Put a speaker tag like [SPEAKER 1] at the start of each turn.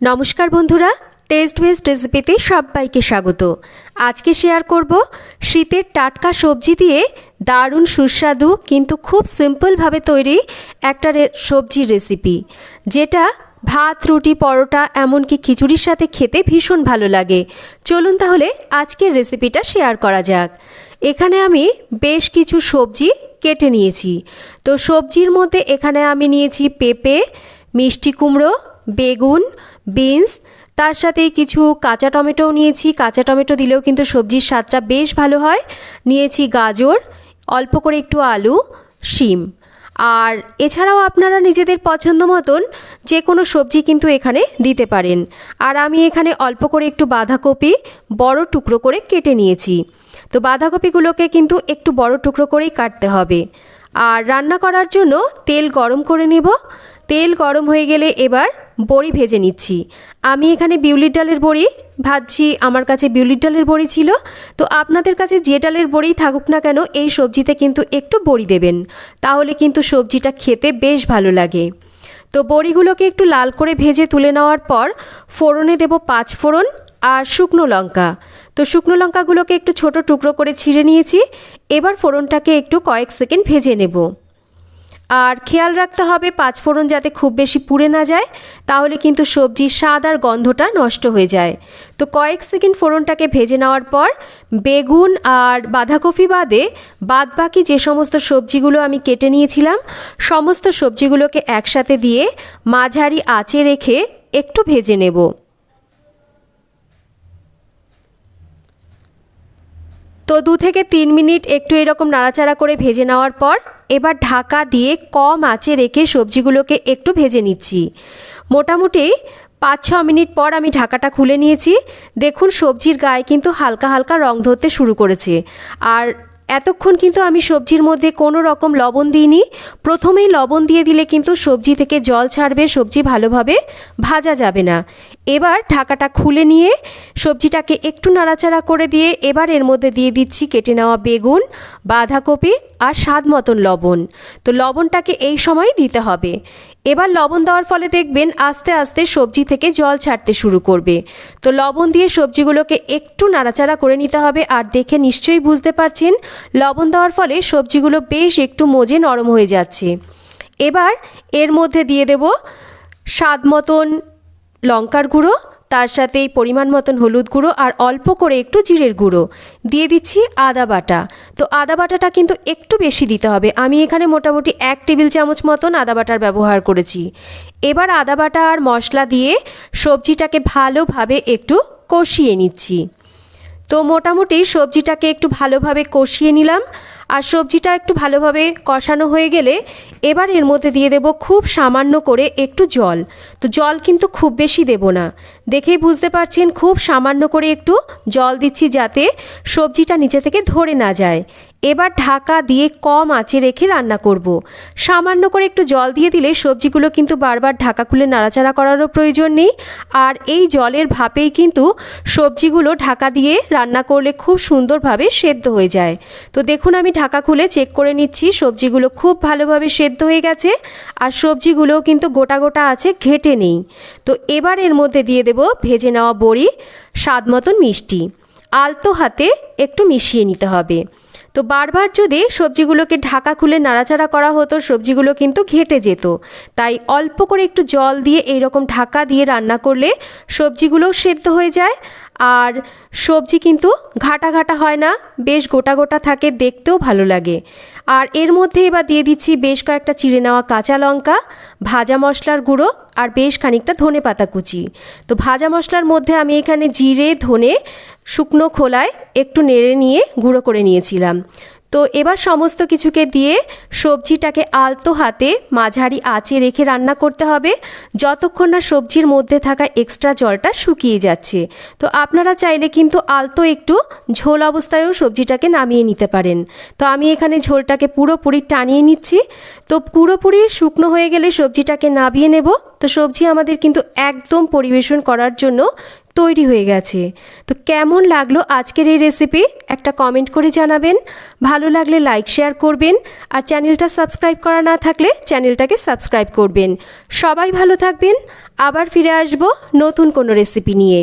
[SPEAKER 1] নমস্কার বন্ধুরা test best রেসিপিতে সবাইকে স্বাগত। আজকে শেয়ার করব শীতের টাটকা সবজি দিয়ে দারুণ সুস্বাদু কিন্তু খুব সিম্পলভাবে তৈরি একটা সবজির রেসিপি যেটা ভাত, রুটি, পরোটা, এমনকি খিচুড়ির সাথে খেতে ভীষণ ভালো লাগে। চলুন তাহলে আজকের রেসিপিটা শেয়ার করা যাক। এখানে আমি বেশ কিছু সবজি কেটে নিয়েছি। তো সবজির মধ্যে এখানে আমি নিয়েছি পেঁপে, মিষ্টি কুমড়ো, বেগুন বিনস, তার সাথে কিছু কাঁচা টমেটোও নিয়েছি। কাঁচা টমেটো দিলেও কিন্তু সবজির স্বাদটা বেশ ভালো হয়। নিয়েছি গাজর, অল্প করে একটু আলু, শিম। আর এছাড়াও আপনারা নিজেদের পছন্দ মতন যে কোনো সবজি কিন্তু এখানে দিতে পারেন। আর আমি এখানে অল্প করে একটু বাঁধাকপি বড় টুকরো করে কেটে নিয়েছি। তো বাঁধাকপিগুলোকে কিন্তু একটু বড় টুকরো করেই কাটতে হবে। আর রান্না করার জন্য তেল গরম করে নেব। তেল গরম হয়ে গেলে এবার বড়ি ভেজে নিচ্ছি। আমি এখানে বিউলির ডালের বড়ি ভাজছি, আমার কাছে বিউলির ডালের বড়ি ছিল। তো আপনাদের কাছে যে ডালের বড়ি থাকুক না কেন, এই সবজিতে কিন্তু একটু বড়ি দেবেন। তাহলে কিন্তু সবজিটা খেতে বেশ ভালো লাগে। তো বড়িগুলোকে একটু লাল করে ভেজে তুলে নেওয়ার পর ফোড়নে দেব পাঁচ ফোড়ন আর শুকনো লঙ্কা। তো শুকনো লঙ্কাগুলোকে একটু ছোট টুকরো করে ছিঁড়ে নিয়েছি। এবার ফোড়নটাকে একটু কয়েক সেকেন্ড ভেজে নেব। আর খেয়াল রাখতে হবে পাঁচফোড়ন যাতে খুব বেশি পুড়ে না যায়, তাহলে কিন্তু সবজির স্বাদ আর গন্ধটা নষ্ট হয়ে যায়। তো কয়েক সেকেন্ড ফোড়নটাকে ভেজে নেওয়ার পর বেগুন আর বাঁধাকপি বাদে বাদ বাকি যে সমস্ত সবজিগুলো আমি কেটে নিয়েছিলাম, সমস্ত সবজিগুলোকে একসাথে দিয়ে মাঝারি আঁচে রেখে একটু ভেজে নেব। তো দু থেকে তিন মিনিট একটু এরকম নাড়াচাড়া করে ভেজে নেওয়ার পর এবার ঢাকা দিয়ে কম আঁচে রেখে সবজিগুলোকে একটু ভেজে নিচ্ছি। মোটামুটি পাঁচ, ছ মিনিট পর আমি ঢাকাটা খুলে নিয়েছি। দেখুন, সবজির গায়ে কিন্তু হালকা হালকা রং ধরতে শুরু করেছে। আর এতক্ষণ কিন্তু আমি সবজির মধ্যে কোনো রকম লবণ দিইনি। প্রথমেই লবণ দিয়ে দিলে কিন্তু সবজি থেকে জল ছাড়বে, সবজি ভালোভাবে ভাজা যাবে না। এবার ঢাকাটা খুলে নিয়ে সবজিটাকে একটু নাড়াচাড়া করে দিয়ে এবার এর মধ্যে দিয়ে দিচ্ছি কেটে নেওয়া বেগুন, বাঁধাকপি আর স্বাদ মতন লবণ। তো লবণটাকে এই সময় দিতে হবে। এবার লবণ দেওয়ার ফলে দেখবেন আস্তে আস্তে সবজি থেকে জল ছাড়তে শুরু করবে। তো লবণ দিয়ে সবজিগুলোকে একটু নাড়াচাড়া করে নিতে হবে আর দেখে নিশ্চয়ই বুঝতে পারছেন, লবণ দেওয়ার ফলে সবজিগুলো বেশ একটু মজে নরম হয়ে যাচ্ছে। এবার এর মধ্যে দিয়ে দেব স্বাদ মতন লঙ্কার গুঁড়ো, তার সাথে পরিমাণ মতন হলুদ গুঁড়ো আর অল্প করে একটু জিরের গুঁড়ো। দিয়ে দিচ্ছি আদা বাটা। তো আদা বাটাটা কিন্তু একটু বেশি দিতে হবে। আমি এখানে মোটামুটি এক টেবিল চামচ মতন আদা বাটার ব্যবহার করেছি। এবার আদা বাটা আর মশলা দিয়ে সবজিটাকে ভালোভাবে একটু কষিয়ে নিচ্ছি। তো মোটামুটি সবজিটাকে একটু ভালোভাবে কষিয়ে নিলাম। আর সবজিটা একটু ভালোভাবে কষানো হয়ে গেলে এবার এর মধ্যে দিয়ে দেব খুব সামান্য করে একটু জল। তো জল কিন্তু খুব বেশি দেব না। দেখেই বুঝতে পারছেন, খুব সামান্য করে একটু জল দিচ্ছি যাতে সবজিটা নিচে থেকে ধরে না যায়। এবার ঢাকা দিয়ে কম আঁচে রেখে রান্না করব। সামান্য করে একটু জল দিয়ে দিলে সবজিগুলো কিন্তু বারবার ঢাকা খুলে নাড়াচাড়া করারও প্রয়োজন নেই। আর এই জলের ভাপেই কিন্তু সবজিগুলো ঢাকা দিয়ে রান্না করলে খুব সুন্দরভাবে সেদ্ধ হয়ে যায়। তো দেখুন, আমি ঢাকা খুলে চেক করে নিচ্ছি, সবজিগুলো খুব ভালোভাবে সেদ্ধ হয়ে গেছে আর সবজিগুলোও কিন্তু গোটা গোটা আছে ঘেটে নেই। তো এবার এর মধ্যে দিয়ে দেব ভেজে নেওয়া বড়ি, স্বাদ মতন মিষ্টি। আলতো হাতে একটু মিশিয়ে নিতে হবে। তো বারবার যদি সবজিগুলোকে ঢাকা খুলে নাড়াচাড়া করা হতো, সবজিগুলো কিন্তু ঘেটে যেত। তাই অল্প করে একটু জল দিয়ে এইরকম ঢাকা দিয়ে রান্না করলে সবজিগুলোও সেদ্ধ হয়ে যায়। আর সবজি কিন্তু ঘাটা ঘাটা হয় না, বেশ গোটা গোটা থাকে, দেখতেও ভালো লাগে। আর এর মধ্যে এবার দিয়ে দিচ্ছি বেশ কয়েকটা চিড়ে নেওয়া কাঁচা লঙ্কা, ভাজা মশলার গুঁড়ো আর বেশ খানিকটা ধনে পাতা কুচি। তো ভাজা মশলার মধ্যে আমি এখানে জিরে, ধনে, শুকনো খোলায় একটু নেড়ে নিয়ে গুঁড়ো করে নিয়েছিলাম। তো এবার সমস্ত কিছুকে দিয়ে সবজিটাকে আলতো হাতে মাঝারি আঁচে রেখে রান্না করতে হবে। যতক্ষণ না সবজির মধ্যে থাকা এক্সট্রা জলটা শুকিয়ে যাচ্ছে। তো আপনারা চাইলে কিন্তু আলতো একটু ঝোল অবস্থায়ও সবজিটাকে নামিয়ে নিতে পারেন। তো আমি এখানে ঝোলটাকে পুরোপুরি টানিয়ে নিচ্ছি। তো পুরোপুরি শুকনো হয়ে গেলে সবজিটাকে নামিয়ে নেব। তো সবজি আমাদের কিন্তু একদম পরিবেশন করার জন্য তৈরি হয়ে গেছে। তো কেমন লাগল আজকের এই রেসিপি একটা কমেন্ট করে জানাবেন। ভালো লাগলে লাইক শেয়ার করবেন। আর চ্যানেলটা সাবস্ক্রাইব করা না থাকলে চ্যানেলটাকে সাবস্ক্রাইব করবেন। সবাই ভালো থাকবেন। আবার ফিরে আসব নতুন কোনো রেসিপি নিয়ে।